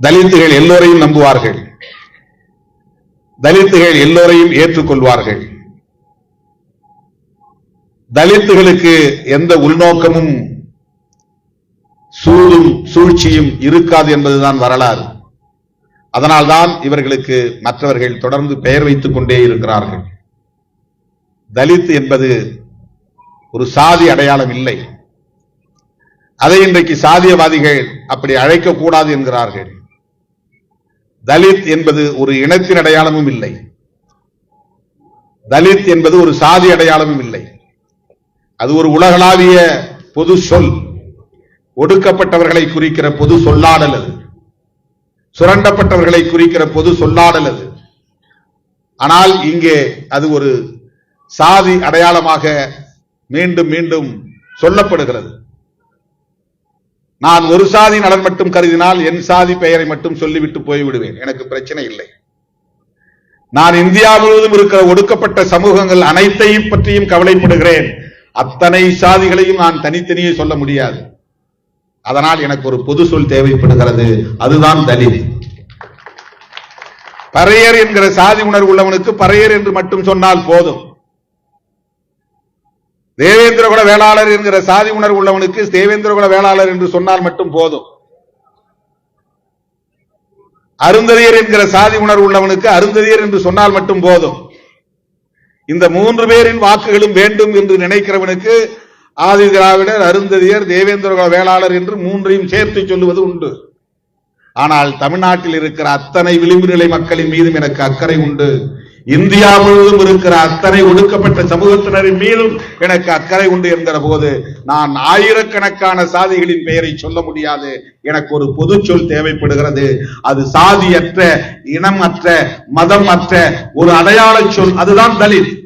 தலித்துகள் எல்லோரையும் நம்புவார்கள். தலித்துகள் எல்லோரையும் ஏற்றுக்கொள்வார்கள். தலித்துகளுக்கு எந்த உள்நோக்கமும் சூடும் சூழ்ச்சியும் இருக்காது என்பதுதான் வரலாறு. அதனால்தான் இவர்களுக்கு மற்றவர்கள் தொடர்ந்து பெயர் வைத்துக் கொண்டே இருக்கிறார்கள். தலித் என்பது ஒரு சாதி அடையாளம் இல்லை. அதை இன்றைக்கு சாதியவாதிகள் அப்படி அழைக்கக்கூடாது என்கிறார்கள். தலித் என்பது ஒரு இனத்தின் அடையாளமும் இல்லை. தலித் என்பது ஒரு சாதி அடையாளமும் இல்லை. அது ஒரு உலகளாவிய பொது சொல். ஒடுக்கப்பட்டவர்களை குறிக்கிற பொது சொல்லாடல் அது. சுரண்டப்பட்டவர்களை குறிக்கிற பொது சொல்லாடல் அது. ஆனால் இங்கே அது ஒரு சாதி அடையாளமாக மீண்டும் மீண்டும் சொல்லப்படுகிறது. நான் ஒரு சாதி நலன் மட்டும் கருதினால் என் சாதி பெயரை மட்டும் சொல்லிவிட்டு போய்விடுவேன். எனக்கு பிரச்சனை இல்லை. நான் இந்தியா முழுவதும் இருக்கிற ஒடுக்கப்பட்ட சமூகங்கள் அனைத்தையும் பற்றியும் கவலைப்படுகிறேன். அத்தனை சாதிகளையும் நான் தனித்தனியே சொல்ல முடியாது. அதனால் எனக்கு ஒரு பொது சொல் தேவைப்படுகிறது. அதுதான் தலித். பறையர் என்கிற சாதி உணர்வு உள்ளவனுக்கு பறையர் என்று மட்டும் சொன்னால் போதும். தேவேந்திரகுல வேளாளர் என்கிற சாதி உணர்வு உள்ளவனுக்கு தேவேந்திரகுல வேளாளர் என்று சொன்னால் மட்டும் போதும். அருந்ததியர் என்கிற சாதி உணர்வு உள்ளவனுக்கு அருந்ததியர் என்று சொன்னால் மட்டும் போதும். இந்த மூன்று பேரின் வாக்குகளும் வேண்டும் என்று நினைக்கிறவனுக்கு ஆதி திராவிடர் அருந்ததியர் தேவேந்திரகுல வேளாளர் என்று மூன்றையும் சேர்த்து சொல்லுவது உண்டு. ஆனால் தமிழ்நாட்டில் இருக்கிற அத்தனை விளிம்பு நிலை மக்களின் மீதும் எனக்கு அக்கறை உண்டு. இந்தியா முழுவதும் இருக்கிற அத்தனை ஒடுக்கப்பட்ட சமூகத்தினரின் மீதும் எனக்கு அக்கறை உண்டு என்கிற போது நான் ஆயிரக்கணக்கான சாதிகளின் பெயரை சொல்ல முடியாது. எனக்கு ஒரு பொது சொல் தேவைப்படுகிறது. அது சாதியற்ற இனமற்ற மதம் அற்ற ஒரு அடையாள சொல். அதுதான் தலித்.